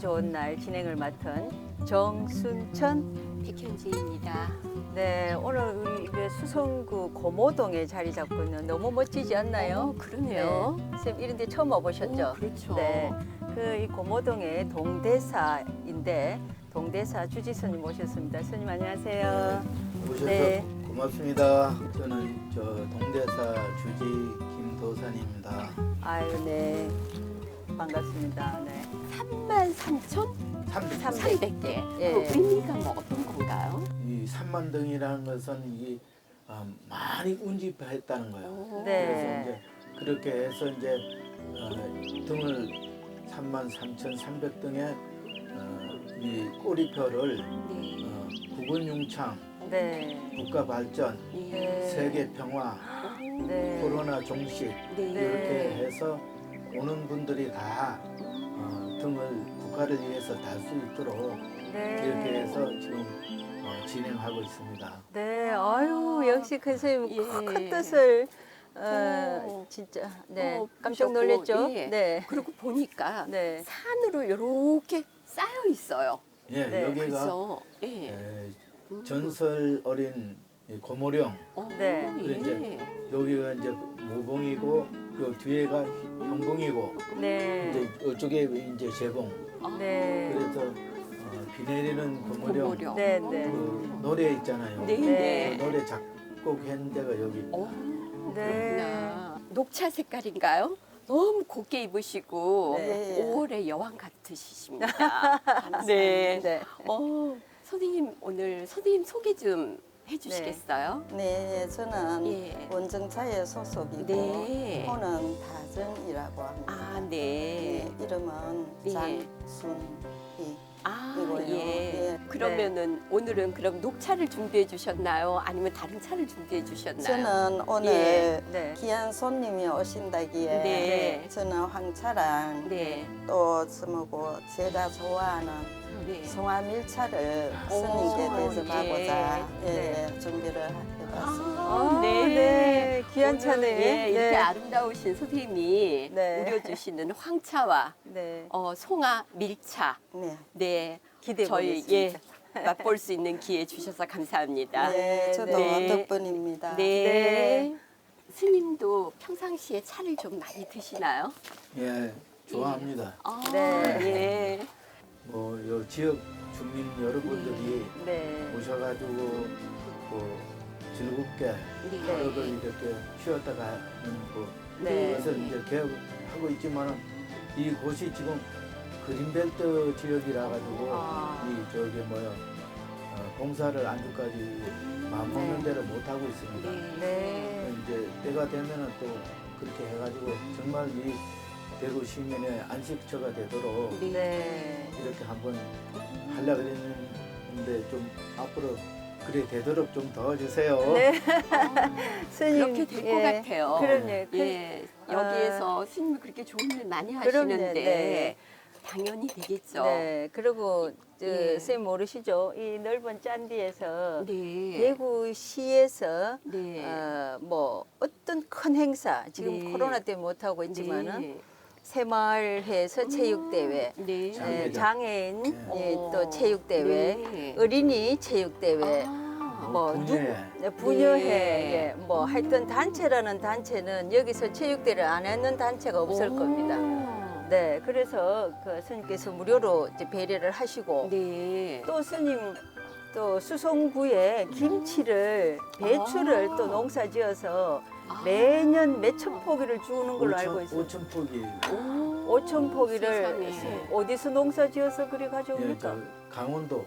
좋은 날 진행을 맡은 정순천. 백현지입니다. 네, 오늘 우리 이게 수성구 고모동에 자리 잡고 있는 너무 멋지지 않나요? 어, 그러네요. 네. 선생님 이런 데 처음 와보셨죠? 오, 그렇죠. 네. 그 이 고모동의 동대사인데 동대사 주지스님 모셨습니다. 스님 안녕하세요. 오셔서 네. 고맙습니다. 저는 저 동대사 주지 김도산입니다. 아유, 네. 반갑습니다. 네. 3만 3천 300. 300개. 예. 그 의미가 뭐 어떤 건가요? 이 삼만등이라는 것은 이게 어, 많이 운집했다는 거예요. 오. 네. 그래서 이제 그렇게 해서 이제 어, 등을 3만 3,300등의 어, 이 꼬리표를 네. 어, 국은융창, 네. 국가 발전, 예. 세계 평화, 네. 코로나 종식 네. 이렇게 해서 오는 분들이 다 어, 등을 국가를 위해서 달 수 있도록 네. 이렇게 해서 지금 어, 진행하고 있습니다. 네, 아유 역시 큰 선생님 예. 큰 뜻을 어, 어. 진짜 네 어, 깜짝 놀랐죠. 예. 네, 그리고 보니까 네, 산으로 이렇게 쌓여 있어요. 예, 네, 여기가 그래서 예. 에, 전설 어린 이 고모령 어, 네. 예. 이제 여기가 이제 모봉이고 그 뒤에가 형봉이고 네, 이제 이쪽에 이제 재봉 아, 네, 그래서 어, 비 내리는 고모령 고모령. 네, 네. 그 노래 있잖아요. 네, 네. 네. 그 노래 작곡한 데가 여기 어, 네. 그렇구나. 녹차 색깔인가요? 너무 곱게 입으시고 네. 5월의 여왕 같으십니다. 네. 네. 어, 선생님 오늘 선생님 소개 좀 해주시겠어요? 네, 저는 예. 원정차에 소속이고 네. 호는 다정이라고 합니다. 아, 네, 네. 이름은 예. 장순희. 아, 이거요. 예. 네. 그러면은 오늘은 그럼 녹차를 준비해 주셨나요? 아니면 다른 차를 준비해 주셨나요? 저는 오늘 예. 네. 귀한 손님이 오신다기에 네. 저는 황차랑 네. 또 스모고 제가 좋아하는 네. 송화 밀차를 오, 스님께 대접하고자 예. 예, 준비를 해봤습니다. 아, 네. 귀한 오늘, 차네. 예, 이렇게 네. 아름다우신 선생님이 네. 우려주시는 황차와 네, 어, 송화 밀차. 네. 네. 기대해 저희 예 보겠습니다. 맛볼 수 있는 기회 주셔서 감사합니다. 네, 저도 네. 덕분입니다. 네. 네. 스님도 평상시에 차를 좀 많이 드시나요? 예 좋아합니다. 아, 네. 예. 뭐요 지역 주민 여러분들이 네, 오셔가지고 뭐 즐겁게 네. 하루를 이렇게 쉬었다 가는 곳 네. 그래서 이제 개업하고 있지만은 이 곳이 지금 그린벨트 지역이라 가지고 아. 이 저기 뭐야 어, 공사를 안주까지 마음먹는 네. 대로 못 하고 있습니다. 네. 네, 이제 때가 되면은 또 그렇게 해가지고 정말 이 대구 시민의 안식처가 되도록 네. 이렇게 한번 하려 그랬는데 좀 앞으로 그래 되도록 좀 도와주세요. 네. 스님 그렇게 될 것 예. 같아요. 그럼요. 그- 예. 여기에서 스님이 그렇게 좋은 일 많이 그럼요. 하시는데 네. 당연히 되겠죠. 네, 그리고 저, 예. 선생님 모르시죠? 이 넓은 짠디에서 네. 대구시에서 네. 어, 뭐 어떤 큰 행사 지금 네. 코로나 때문에 못 하고 있지만은 네. 새마을회에서 체육대회, 네. 장애인. 예, 장애인 네. 예, 어. 또 체육대회, 네. 어린이 체육대회, 아. 뭐 분야에. 누구 네, 분여회, 네. 예, 뭐 하여튼 단체라는 단체는 여기서 체육대회를 안 했는 단체가 없을 오. 겁니다. 네, 그래서 그 스님께서 무료로 이제 배려를 하시고 네. 또 스님 또 수송구에 김치를 배추를 아. 또 농사지어서 아. 매년 몇천 포기를 주는 걸로 알고 있어요. 5천 포기. 오, 오천 포기를 세상에. 어디서 농사지어서 그리 예, 가져옵니까? 저 강원도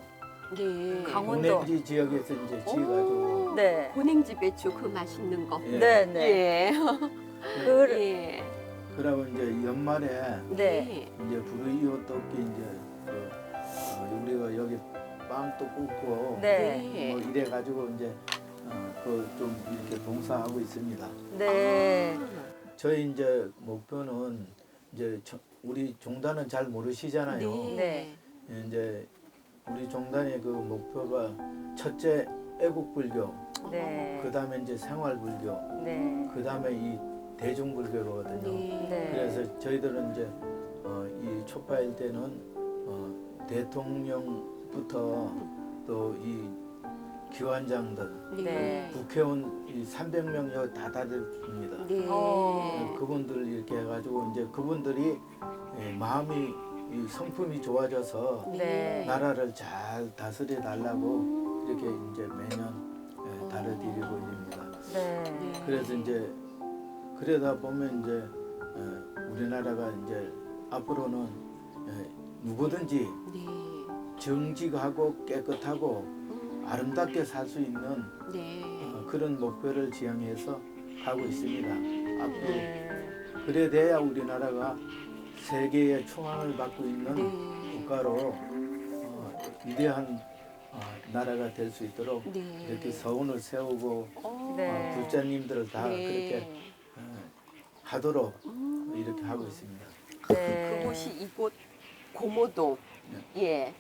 네. 강원도. 공냉지 지역에서 이제 지어가지고 네, 고냉지 배추 그 맛있는 거. 예. 네, 네. 예. 그, 예. 그러면 이제 연말에 네, 이제 불의이웃 돕기 이제 그 어, 우리가 여기 빵도 굽고 네, 뭐 이래 가지고 이제 어, 그좀 이렇게 봉사하고 있습니다. 네, 저희 이제 목표는 이제 저- 우리 종단은 잘 모르시잖아요. 네. 이제 우리 종단의 그 목표가 첫째 애국불교, 네, 그 다음에 이제 생활불교, 네, 그 다음에 이 대중불교거든요. 네. 네. 그래서 저희들은 이제 어, 이 촛파일 때는 어, 대통령부터 또 이 기관장들, 네. 국회의원 이 300명 여기 다 다닙니다. 네. 어. 그분들 이렇게 해가지고 이제 그분들이 예, 마음이 이 성품이 좋아져서 네. 나라를 잘 다스려 달라고 이렇게 이제 매년 예, 달아드리고 있습니다. 네. 그래서 이제 그러다 보면 이제 어, 우리나라가 이제 앞으로는 예, 누구든지 네. 정직하고 깨끗하고 아름답게 살 수 있는 네. 어, 그런 목표를 지향해서 가고 있습니다. 앞으로 네. 그래 돼야 우리나라가 세계의 총앙을 받고 있는 네. 국가로 어, 위대한 어, 나라가 될 수 있도록 네. 이렇게 서운을 세우고 어. 네. 어, 불자님들을 다 네. 그렇게 어, 하도록 이렇게 하고 있습니다. 네. 그곳이 이곳 고모동 예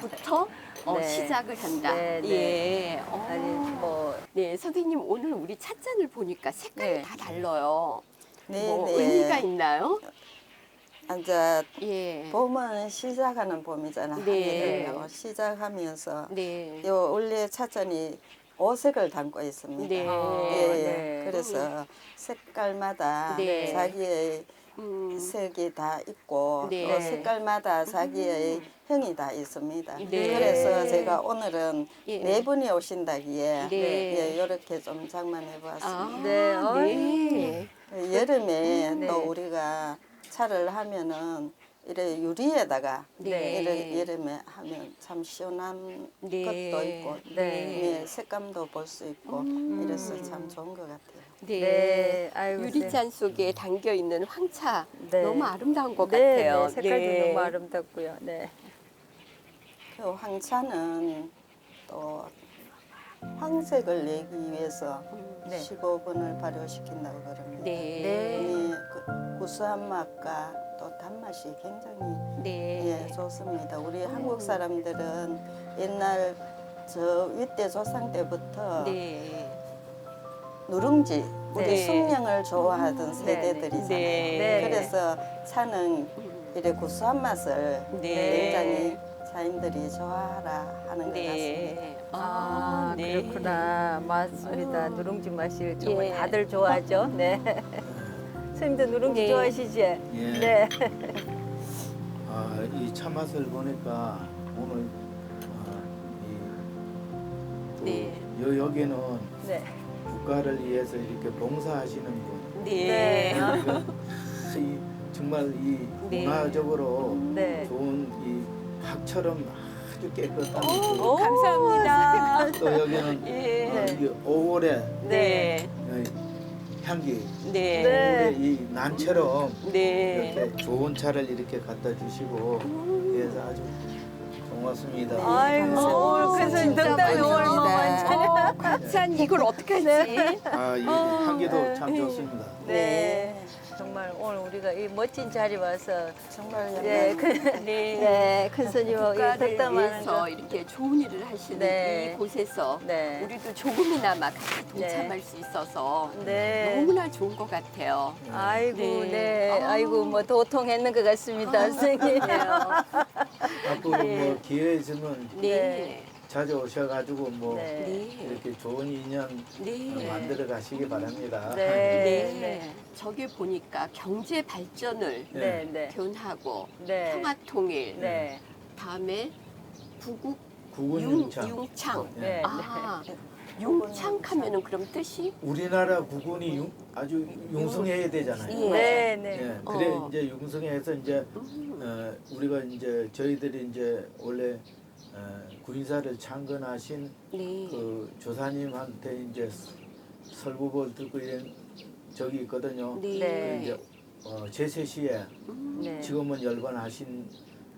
부터 어, 네. 시작을 한다. 네, 네. 예. 어. 아니 뭐 네 선생님 오늘 우리 찻잔을 보니까 색깔이 네. 다 달라요. 네, 뭐 네. 의미가 있나요? 이제 예. 봄은 시작하는 봄이잖아. 네. 한해를요. 시작하면서 네. 요 원래 차전이 오색을 담고 있습니다. 네. 예, 네. 그래서 색깔마다 네. 자기의 음. 색이 다 있고 네. 또 색깔마다 자기의 형이 다 있습니다. 네. 그래서 제가 오늘은 예. 네 분이 오신다기에 네. 예, 이렇게 좀 장만해 보았습니다. 아, 네. 네. 여름에 네. 또 우리가 차를 하면은 이래 유리에다가 네. 이래 여름에 하면 참 시원한 네. 것도 있고 네. 예, 색감도 볼 수 있고 음. 이래서 참 좋은 것 같아요. 네. 네. 아이고, 유리잔 속에 담겨 있는 황차 네. 너무 아름다운 것 네, 같아요. 네, 색깔도 네. 너무 아름답고요. 네. 그 황차는 또 황색을 내기 위해서 네. 15분을 발효시킨다고 그럽니다. 네. 예, 그 구수한 맛과 또 단맛이 굉장히 네. 예, 좋습니다. 우리 한국 사람들은 옛날 저 윗대 조상 때부터 네. 누룽지, 우리 네. 숙령을 좋아하던 네, 세대들이잖아요. 네. 네. 그래서 차는 이래 구수한 맛을 네. 굉장히 자인들이 좋아하라 하는 것 같습니다. 네. 아, 네. 그렇구나. 맞습니다. 누룽지 맛이 정말 예. 다들 좋아하죠. 네. 선생님도 누룽지 네. 좋아하시지? 예. 네. 아, 이 차맛을 보니까 오늘 아, 이, 네. 여, 여기는 네. 국가를 위해서 이렇게 봉사하시는 분. 네. 그러니까 이, 정말 이 네. 문화적으로 네. 좋은 이 학처럼 아주 깨끗한 오, 감사합니다. 또 여기는 예. 어, 이 5월에 네. 향기, 네. 네. 5월에 이 난처럼 네. 이렇게 좋은 차를 이렇게 갖다 주시고 그래서 아주 고맙습니다. 아이고, 어, 오늘 그 진짜 덕담이 오늘 너무 감사합니다. 많잖아요. 어, 과찬 이걸 어떡하지? 아, 이 어, 향기도 참 좋습니다. 네. 정말 오늘 우리가 이 멋진 자리 와서 정말 네. 큰, 네. 네, 큰 국가를 덕담하는 거. 이렇게 좋은 일을 하시는 네. 이곳에서 네. 우리도 조금이나마 같이 동참할 수 있어서 네. 너무나 좋은 것 같아요. 아이고, 네. 네. 아. 아이고, 뭐 도통했는 것 같습니다, 선생님. 앞으로 네. 뭐 기회 있으면 네. 자주 오셔가지고 뭐 네. 네. 이렇게 좋은 인연 네. 만들어 가시기 바랍니다. 네. 네. 네. 저기 보니까 경제 발전을 네, 네. 교훈하고 네. 평화 통일 네. 다음에 부국 융, 융창. 융창. 네. 아, 융창 하면은 그럼 뜻이 우리나라 국군이 융- 아주 융성해야 되잖아요. 예. 네, 예, 네. 그래 어. 이제 융성해서 이제 음, 어, 우리가 이제 저희들이 이제 원래 어, 구인사를 창건하신 네. 그 조사님한테 이제 설국을 듣고 이런 적이 있거든요. 네. 네. 그 이제 어, 제세 시에 음, 네. 지금은 열반하신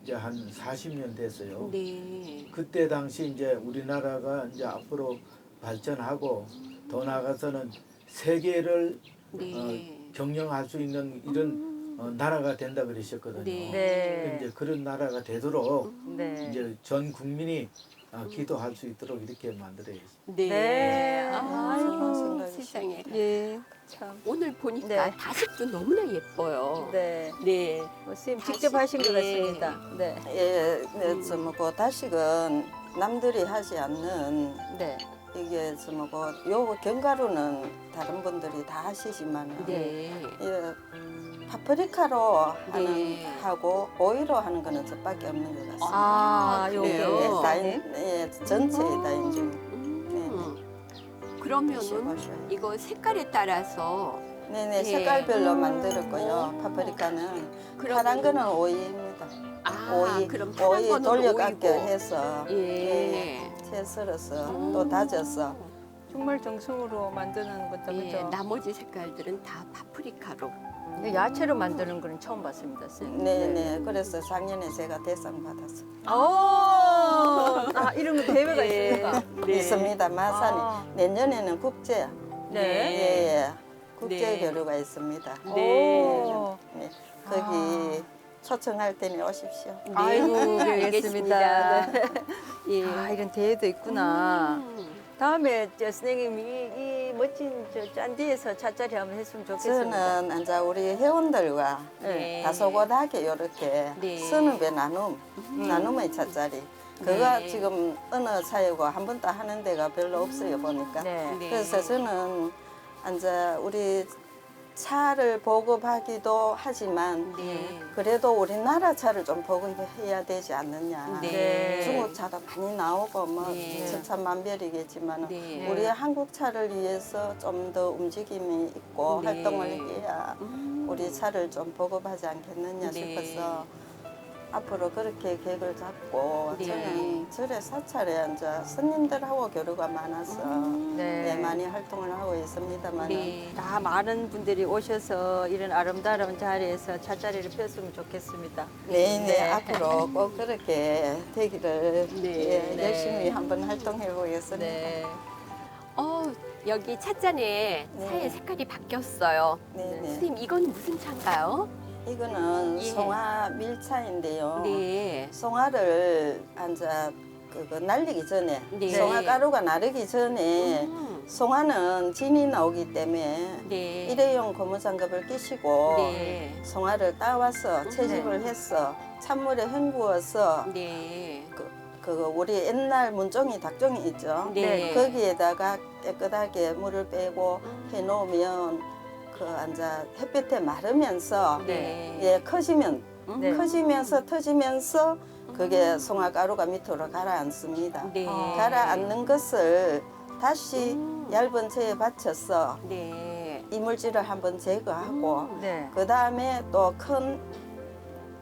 이제 한 40년 됐어요. 네. 그때 당시 이제 우리나라가 이제 앞으로 발전하고 더 나아가서는 세계를 네. 어, 경영할 수 있는 이런 어, 나라가 된다 그러셨거든요. 네. 네. 이제 그런 나라가 되도록 네. 이제 전 국민이 아, 기도할 수 있도록 이렇게 만들어야지. 네. 네. 아이고 생각이 세상에. 예. 참. 오늘 보니까 네. 다식도 너무나 예뻐요. 네. 네. 뭐 선생님 직접 하신 것 네. 같습니다. 네. 예, 네, 저 뭐고 다식은 남들이 하지 않는 네. 이게 저 뭐고 요 견과류는 다른 분들이 다 하시지만 네. 예, 파프리카로 하는 네. 하고 오이로 하는 거는 저밖에 없는 것 같습니다. 아, 아, 요게. 네, 그래요? 다인, 예, 전체의 다인 중 음. 그러면은 드셔보셔요. 이거 색깔에 따라서 네네 예. 색깔별로 만들었고요. 파프리카는 그럼- 파란 거는 오이입니다. 아, 오이 그럼 파란 오이 거는 돌려깎여 오이고. 해서 예. 채 썰어서 음. 또 다져서 정말 정성으로 만드는 것도 예, 그죠? 나머지 색깔들은 다 파프리카로. 근데 야채로 만드는 거는 처음 봤습니다, 선생님. 네네 그래서 작년에 제가 대상 받았어요. 오! 아, 이런 거 대회가 네. 있습니까? 네. 있습니다 마산에 아. 내년에는 국제 네. 예 예 국제 네. 교류가 있습니다. 네. 오. 네, 거기 초청할 테니 오십시오. 아이고, 네, 알겠습니다. 예. 아, 이런 대회도 있구나. 음. 다음에 저 선생님 이, 이 멋진 저 짠디에서 차짜리 한번 했으면 좋겠습니다. 저는 이제 우리 회원들과 네. 다소곳하게 이렇게 네. 선후배 나눔, 나눔의 차짜리. 그거 네. 지금 어느 사이고 한 번도 하는 데가 별로 없어요 보니까. 네. 네. 그래서 저는 이제 우리 차를 보급하기도 하지만 네. 그래도 우리나라 차를 좀 보급해야 되지 않느냐. 네. 중국 차도 많이 나오고 뭐 네. 천차만별이겠지만 네. 우리 한국 차를 위해서 좀 더 움직임이 있고 네. 활동을 해야 음. 우리 차를 좀 보급하지 않겠느냐 네. 싶어서 앞으로 그렇게 계획을 잡고 네. 저는 절에 사찰에 이제 스님들하고 교류가 많아서 음. 네. 네, 많이 활동을 하고 있습니다만 네. 다 많은 분들이 오셔서 이런 아름다운 자리에서 차짜리를 폈으면 좋겠습니다. 네, 네, 네. 앞으로 꼭 그렇게 되기를 네. 예, 네. 열심히 한번 활동해 보겠습니다. 네. 어, 여기 찻잔에 네. 차의 색깔이 바뀌었어요. 네, 네. 선생님, 이건 무슨 차인가요? 이거는 예. 송화 밀차인데요. 네. 송화를 앉아 그거 날리기 전에 네. 송화 가루가 나르기 전에 음. 송화는 진이 나오기 때문에 네. 일회용 고무장갑을 끼시고 네. 송화를 따와서 채집을 해서 찬물에 헹구어서 네. 그 우리 옛날 문종이 닭종이 있죠. 네. 거기에다가 깨끗하게 물을 빼고 해놓으면 그 앉아 햇볕에 마르면서 네. 예 커지면 음. 네. 커지면서 터지면서 그게 송화가루가 밑으로 가라앉습니다. 네. 아. 가라앉는 것을 다시 음. 얇은 체에 받쳐서 네. 이물질을 한번 제거하고 음. 네. 그 다음에 또 큰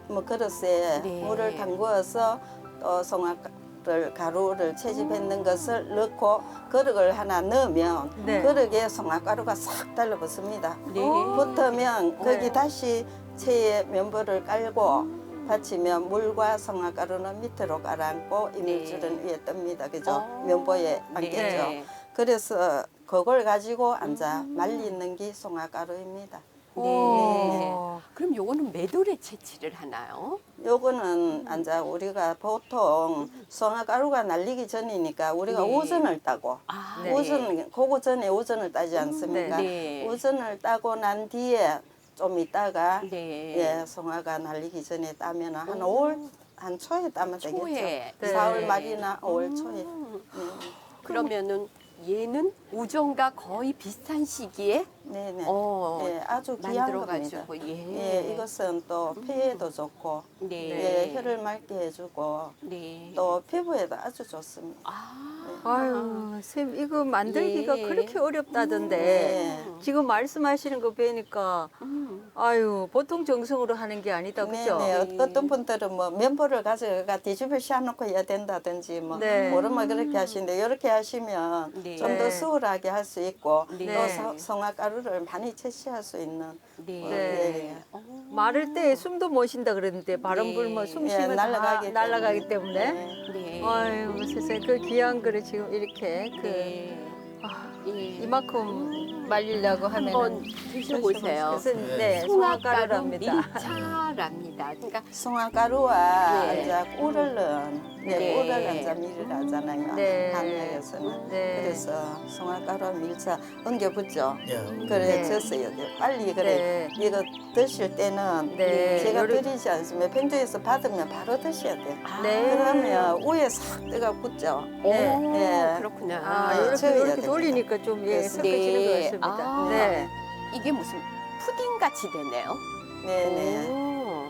뭐 그릇에 네. 물을 담그어서 또 송화 를 가루를 채집했는 것을 넣고 그릇을 하나 넣으면 네. 그릇에 송화가루가 싹 달라붙습니다. 네. 붙으면 거기 네. 다시 체에 면보를 깔고 받치면 물과 송화가루는 밑으로 가라앉고 이물질은 위에 뜹니다. 그죠? 어. 면보에 앉겠죠. 네. 그래서 그걸 가지고 앉아 말리는 게 송화가루입니다. 네. 오. 그럼 요거는 몇 월에 채취를 하나요? 요거는 앉아 우리가 보통 송화가루가 날리기 전이니까 우리가 네. 오전을 따고 아, 네. 오전 그거 전에 오전을 따지 않습니까? 네. 오전을 따고 난 뒤에 좀 있다가 네. 예 송화가 날리기 전에 따면 한 5월 한 초에 따면 되겠죠. 초에. 네. 4월 말이나 5월 초에. 음. 음, 그러면은 얘는 우정과 거의 비슷한 시기에 네네. 어, 예, 아주 귀한 겁니다. 만들어가지고 예. 예, 이것은 또 폐에도 좋고 네. 예, 혀를 맑게 해주고 네. 또 피부에도 아주 좋습니다. 아. 아유, 선생님 이거 만들기가 예. 그렇게 어렵다던데 네. 지금 말씀하시는 거 뵈니까 음. 아유 보통 정성으로 하는 게 아니다, 그죠? 네, 네. 어떤 분들은 뭐 면보를 가져가 뒤집어 씌워놓고 해야 된다든지 뭐 네. 모르면 그렇게 하시는데 이렇게 하시면 네. 좀더 네. 수월하게 할 수 있고 네. 또 서- 송화가루를 많이 채취할 수 있는 네. 어, 네. 예, 예. 어. 마를 때 숨도 못 쉰다 그랬는데 바람 네. 불면 숨 예, 쉬면 날아가기 다 날아가기 때문에. 때문에 네. 아유 세상에 그 귀한 거를 지금 이렇게 그 네. 아, 예. 이만큼 말리려고 한번 하면은 드셔보세요. 네. 네, 송화가루 송화가루랍니다. 밀차랍니다. 그러니까 송화가루와 예. 이제 꿀을 넣은 네, 네. 꿀을 이제 밀이라잖아요. 네. 한약에서는. 네. 그래서 송화가루 밀차 엉겨 붙죠. 예. 그래 네. 졌어야 돼요. 빨리 그래 네. 이거 드실 때는 네. 제가 요리- 드리지 않으면 pen주에서 받으면 바로 드셔야 돼요. 네. 그러면 위에 싹 뜨가 붙죠. 오, 네. 그렇구나. 아, 네, 이렇게 이렇게 됩니다. 돌리니까 좀 예, 섞어지는 네. 것같 습니다. 아. 네. 이게 무슨 푸딩 같이 되네요. 네네. 오.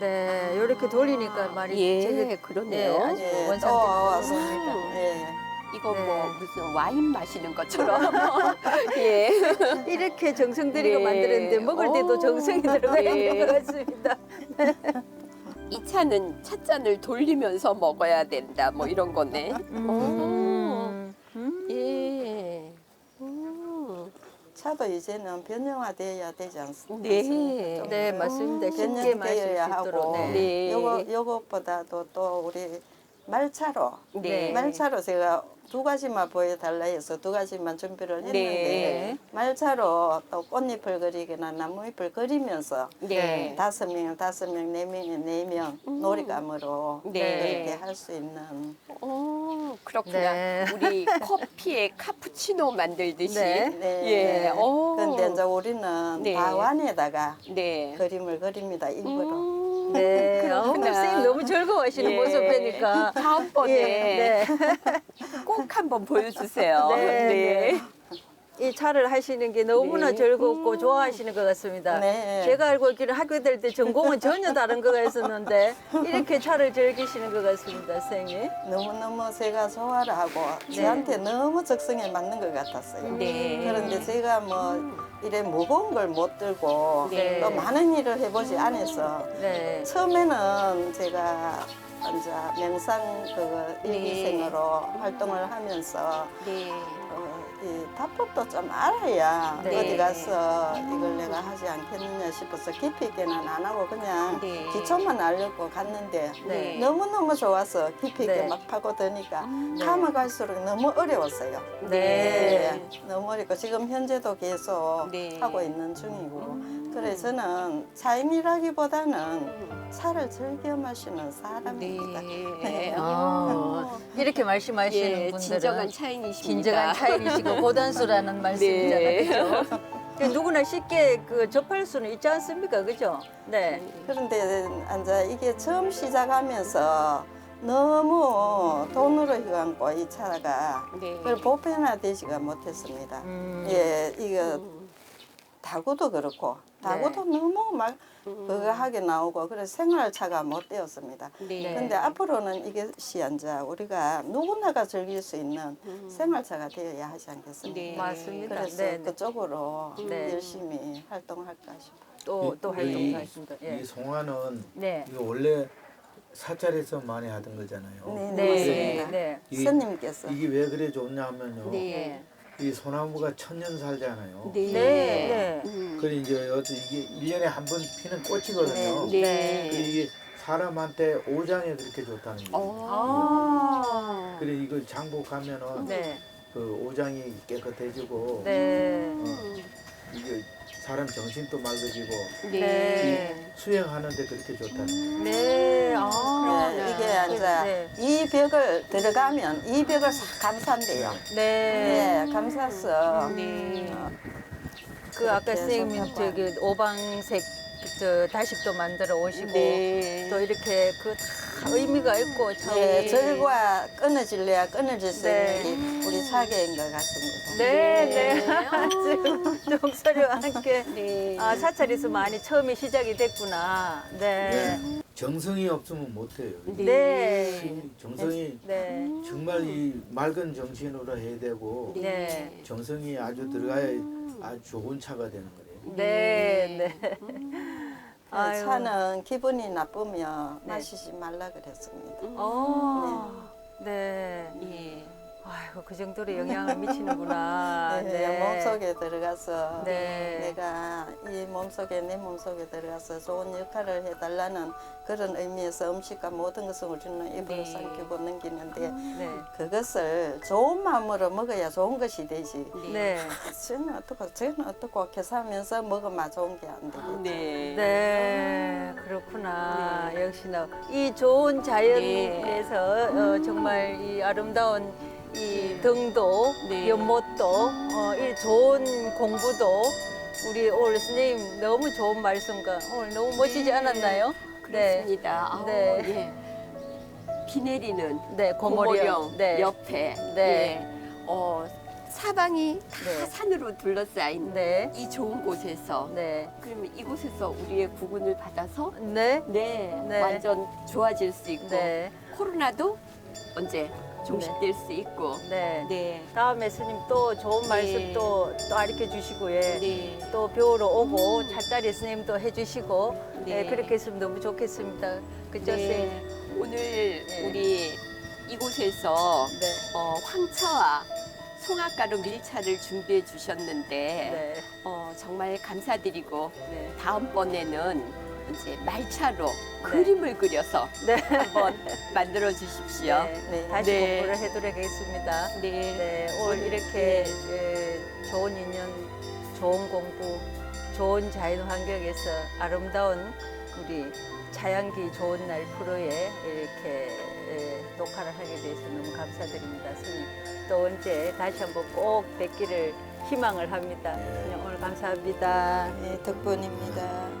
네, 이렇게 돌리니까 말이 예, 되게 네, 그러네요. 아주 예, 원산적으로 또 들어옵니다. 네. 이거 네. 뭐 무슨 와인 마시는 것처럼. 예. 이렇게 정성 들이고 네. 만드는데 먹을 때도 오. 정성이 들어가 네. 있는 것 같습니다. 이 차는 찻잔을 돌리면서 먹어야 된다. 뭐 이런 거네. 음. 음. 예. 음. 차도 이제는 변형화돼야 되지 않습니까? 네. 좀 네, 맞습니다. 쉽게 변형이 마실 수 되어야 있도록. 하고 네. 네. 요거 요것보다도 또 우리 말차로 네. 말차로 제가 두 가지만 보여달라 해서 두 가지만 준비를 했는데 네. 말차로 또 꽃잎을 그리거나 나무잎을 그리면서 네. 다섯 명, 다섯 명, 네네명 음. 놀이감으로 네. 그렇게 할 수 있는 오, 그렇구나. 네. 우리 커피에 카푸치노 만들듯이. 네. 네. 예. 오. 근데 이제 우리는 네. 다완에다가 네. 그림을 그립니다 일부러. 음, 네, 어, 그렇구나. 선생님 너무 즐거워하시는 예. 모습 뵈니까. 다음번에 예, 네. 꼭 한번 보여주세요. 네, 이 차를 하시는 게 너무나 네. 즐겁고 좋아하시는 것 같습니다. 네. 제가 알고 있기는 학교 다닐 때 전공은 전혀 다른 거가 있었는데 이렇게 차를 즐기시는 것 같습니다, 선생님. 너무너무 제가 소화를 하고 저한테 너무 적성에 맞는 것 같았어요. 네. 그런데 제가 뭐 이래 무거운 걸 못 들고 네. 또 많은 일을 해보지 않아서 네. 처음에는 제가 이제 명상 그 네. 일기생으로 활동을 하면서 네. 어, 이 답법도 좀 알아야 네. 어디 가서 이걸 내가 하지 않겠느냐 싶어서 깊이 있게는 안 하고 그냥 네. 기초만 알려고 갔는데 네. 너무너무 좋아서 깊이 있게 네. 막 파고드니까 네. 가면 갈수록 너무 어려웠어요. 네. 너무 어렵고 지금 현재도 계속 네. 하고 있는 중이고 그래서 저는 차인이라기보다는 차를 즐겨 마시는 사람입니다. 네. 어, 이렇게 말씀하시는 예, 분들은 진정한 차인이십니다. 진정한 차인이시고 고단수라는 말씀이잖아요, 네. 그렇죠? 그 누구나 쉽게 그 접할 수는 있지 않습니까, 그죠? 네. 그런데 이제 이게 처음 시작하면서 너무 돈으로 휘감고 이 차가 네. 그걸 보편화되지가 못했습니다. 음. 예, 이거 음. 다구도 그렇고 다구도 네. 너무 막 음. 그거 하게 나오고 그래서 생활차가 못 되었습니다. 네. 근데 앞으로는 이것이 이제 우리가 누구나가 즐길 수 있는 음. 생활차가 되어야 하지 않겠습니까? 네. 맞습니다. 그래서 네, 네. 그쪽으로 네. 열심히 활동할까 싶어요. 또, 또 활동하십니다. 예. 이 송화는 네. 이거 원래 사찰에서 많이 하던 거잖아요. 네, 네. 맞습니다. 네. 이게, 스님께서 이게 왜 그래 좋냐면요. 네. 이 소나무가 천년 살잖아요. 네. 네. 음. 그래 이제 어떤 이게 일년에 한 번 피는 꽃이거든요. 네. 네. 그래 이게 사람한테 오장에 그렇게 좋다는 거예요. 어. 아. 그래 이걸 장복하면은 네. 그 오장이 깨끗해지고 네. 음. 이게 사람 정신도 맑아지고 네. 수행하는데 그렇게 좋다는 거예요. 네. 아. 네, 이게 네. 이제 이 벽을 들어가면 이 벽을 싹 감싼대요. 네. 네, 감싸서 네. 그 아까 그렇게 선생님 저기 오방색 저 다식도 만들어 오시고 네. 또 이렇게 그 다 의미가 있고 참. 네, 절과 끊어질래야 끊어질 수 네. 있는 게 우리 사계인 것 같습니다. 네, 네. 네. 아주 종소리와 함께 네. 아, 사찰에서 많이 처음이 시작이 됐구나. 네. 정성이 없으면 못해요. 네. 정성이 네. 정말 이 맑은 정신으로 해야 되고 네. 정성이 아주 들어가야 아주 좋은 차가 되는 거예요. 네. 네. 그 아유. 차는 기분이 나쁘면 마시지 말라 그랬습니다. 어. 네. 예. 아이고 그 정도로 영향을 미치는구나. 네, 몸속에 들어가서 네. 내가 이 몸속에 내 몸속에 들어가서 좋은 역할을 해달라는 그런 의미에서 음식과 모든 것을 우리는 입으로 네. 삼키고 넘기는데 네. 그것을 좋은 마음으로 먹어야 좋은 것이 되지. 네. 저는 어떻고 저는 어떻고 계산하면서 먹으면 좋은 게 안 되겠지. 네. 네, 그렇구나. 역시나 이 좋은 자연에서 어, 정말 이 아름다운 이 등도, 네. 연못도, 어, 이 좋은 공부도 우리 오늘 선생님 너무 좋은 말씀과 오늘 너무 멋지지 않았나요? 그렇습니다. 아우, 네. 예. 비 내리는 네, 고모령. 고모령 네. 옆에 네. 예. 어, 사방이 다 네. 산으로 둘러싸인 네. 이 좋은 곳에서 네. 그러면 이곳에서 우리의 구근을 받아서 네. 네, 네. 완전 좋아질 수 있고 네. 코로나도 언제 종식될 수 있고 네. 네. 다음에 스님 또 좋은 말씀 네. 또, 또 가르쳐 주시고, 예. 네. 또 배우러 오고 찻자리 스님도 해주시고 네. 네. 그렇게 했으면 너무 좋겠습니다. 그죠, 쌤? 네. 오늘 우리 이곳에서 네. 어, 황차와 송악가루 밀차를 준비해 주셨는데 네. 어, 정말 감사드리고 네. 다음번에는 이제 말차로 그림을 그려서 네. 한번 만들어 주십시오. 네. 네. 다시 네. 공부를 해드리겠습니다. 네. 네. 오늘 이렇게 예, 좋은 인연, 좋은 공부, 좋은 자연 환경에서 아름다운 우리 자연기 좋은 날 프로에 이렇게 예, 녹화를 하게 돼서 너무 감사드립니다, 스님. 또 언제 다시 한번 꼭 뵙기를 희망을 합니다. 네. 오늘 감사합니다. 네, 덕분입니다.